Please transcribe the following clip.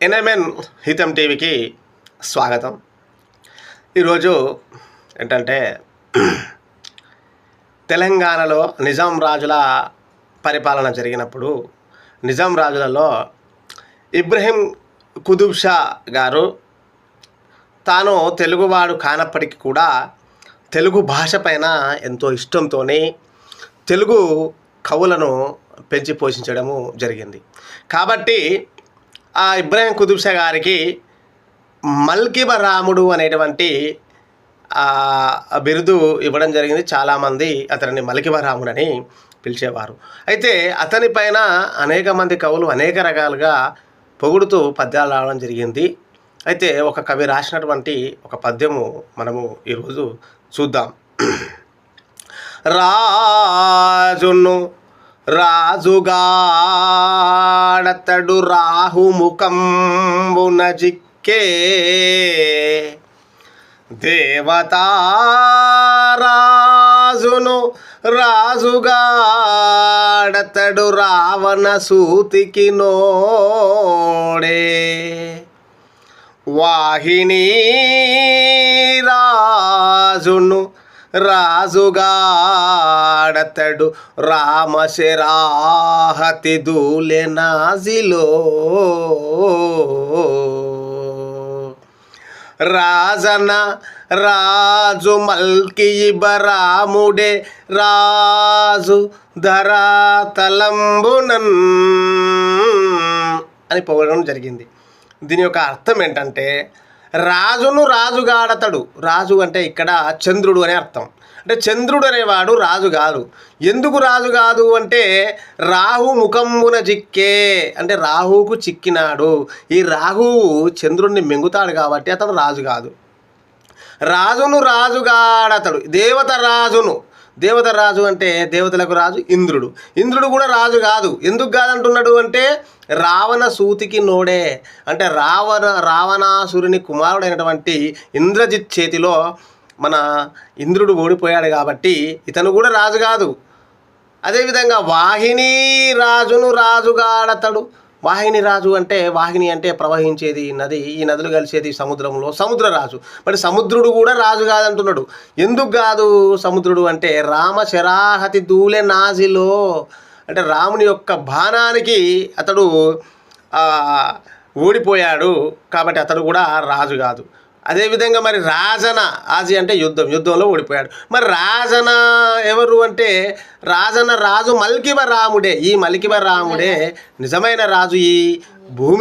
NMN హితం టీవీకి స్వాగతం. ఈరోజు ఏంటంటే తెలంగాణలో నిజాం రాజుల పరిపాలన జరిగినప్పుడు నిజాం రాజులలో ఇబ్రహీం కుతుబ్ షా గారు తాను తెలుగువాడు కానప్పటికీ కూడా తెలుగు భాష పైన ఎంతో ఇష్టంతో తెలుగు కవులను పెంచి పోషించడము జరిగింది. కాబట్టి ఆ ఇబ్రాహిం కుతుబ్ గారికి మల్కిబ రాముడు అనేటువంటి బిరుదు ఇవ్వడం జరిగింది. చాలామంది అతనిని మల్కిబ రాముడని పిలిచేవారు. అయితే అతని పైన అనేక మంది కవులు అనేక రకాలుగా పొగుడుతూ పద్యాలు రావడం జరిగింది. అయితే ఒక కవి రాసినటువంటి ఒక పద్యము మనము ఈరోజు చూద్దాం. రాజును రాజుగాడతడు రాహుముఖంబున జిక్కే దేవతారాజును రాజుగాడతడు రావణ సూతికి నోడే. వాహిని రాజును రాజుగాడతడు రామశరాహతి దూలె నాజిలో. రాజన రాజు మల్కి బరాముడే రాజు ధరాతలంబునన్ అని పొగడడం జరిగింది. దీని యొక్క అర్థం ఏంటంటే రాజును రాజుగాడతడు. రాజు అంటే ఇక్కడ చంద్రుడు అనే అర్థం. అంటే చంద్రుడు అనేవాడు రాజు కాదు. ఎందుకు రాజు కాదు అంటే రాహు ముఖంబున చిక్కే. అంటే రాహువుకు చిక్కినాడు. ఈ రాహువు చంద్రుడిని మింగుతాడు కాబట్టి అతను రాజు కాదు. రాజును రాజుగాడతడు. దేవత రాజును. దేవత రాజు అంటే దేవతలకు రాజు ఇంద్రుడు. ఇంద్రుడు కూడా రాజు కాదు. ఎందుకు కాదంటున్నాడు అంటే రావణ సూతికి నోడే. అంటే రావణ రావణాసురుని కుమారుడైనటువంటి ఇంద్రజిత్ చేతిలో మన ఇంద్రుడు ఓడిపోయాడు కాబట్టి ఇతను కూడా రాజు కాదు. అదేవిధంగా వాహిని రాజును రాజుగాడతడు. వాహిని రాజు అంటే వాహిని అంటే ప్రవహించేది నది ఈ నదులు కలిసేది సముద్రంలో సముద్ర రాజు. మరి సముద్రుడు కూడా రాజు కాదంటున్నాడు. ఎందుకు కాదు సముద్రుడు అంటే రామ శరాహతి దూలె నాజిలో అంటే రాముని యొక్క బాణానికి అతడు ఓడిపోయాడు. కాబట్టి అతడు కూడా రాజు కాదు. అదేవిధంగా మరి రాజన ఆజీ అంటే యుద్ధం యుద్ధంలో ఓడిపోయాడు. మరి రాజన ఎవరు అంటే రాజన రాజు మల్కివ రాముడే ఈ మల్కివ రాముడే నిజమైన రాజు ఈ భూమి